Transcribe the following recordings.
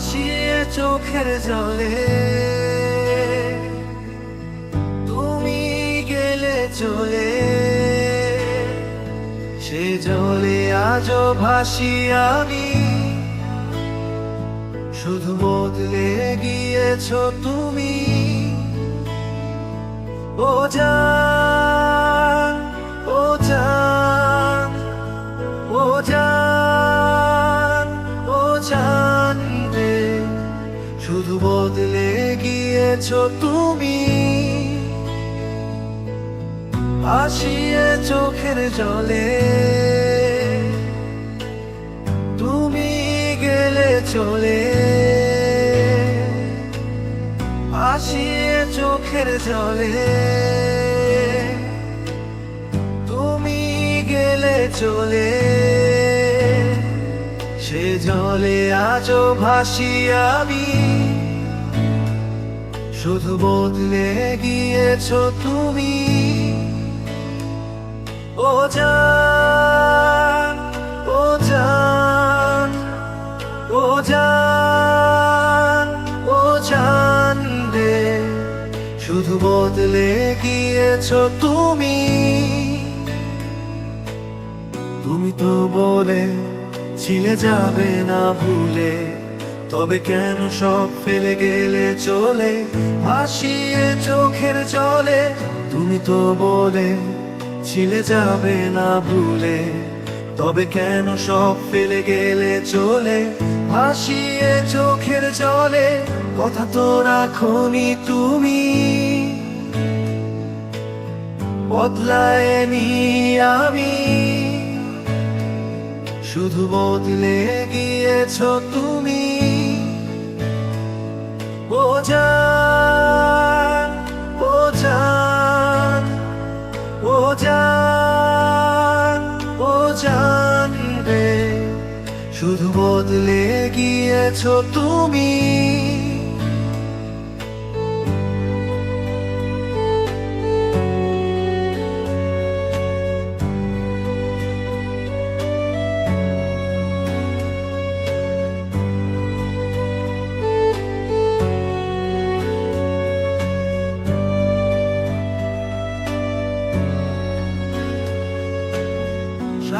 ভাসিয়ে চোখের জলে। তুমি গেলে চলে। সে জলে আজও ভাসি আমি। শুধু বদলে গিয়েছ তুমি। ও জান গিয়েছ তুমি? আসিয়ে চোখের জলে। তুমি গেলে চলে। আসিয়ে চোখের জলে। তুমি গেলে চলে। সে জলে আজও ভাসি আমি। শুধু বদলে গিয়েছ তুমি। ও জান ও জান ও জান ও জান রে। শুধু বদলে গিয়েছ তুমি। তুমি তো বলে ছিলে যাবে না ভুলে। তবে কেন সব ফেলে গেলে চলে? ভাসিয়ে চোখের জলে। তুমি তো বলে ছিলে যাবে না ভুলে। তবে কেন সব ফেলে গেলে চলে? ভাসিয়ে চোখের জলে। কথা তো রাখনি তুমি। বদলায়নি আমি। শুধু বদলে গিয়েছ তুমি। ও ও জান ও জান ও জান রে। শুধু বদলে গিয়েছ তুমি।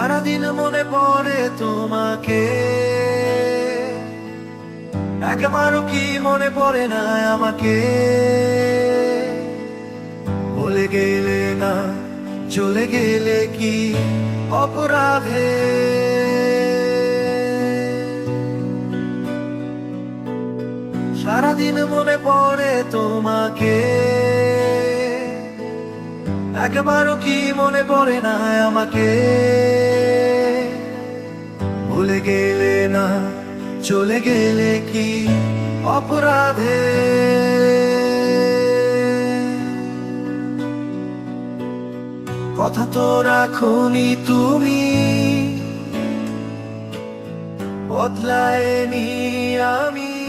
সারাদিন মনে পড়ে তোমাকে। একবারও কি মনে পড়ে না আমাকে? বলে গেলে না, চলে গেলে কি অপরাধে? সারাদিন মনে পড়ে তোমাকে। একবারও কি মনে পড়ে না আমাকে? ভুলে গেলে না, চলে গেলে কি অপরাধে? কথা তো রাখনি তুমি, বদলায়নি আমি।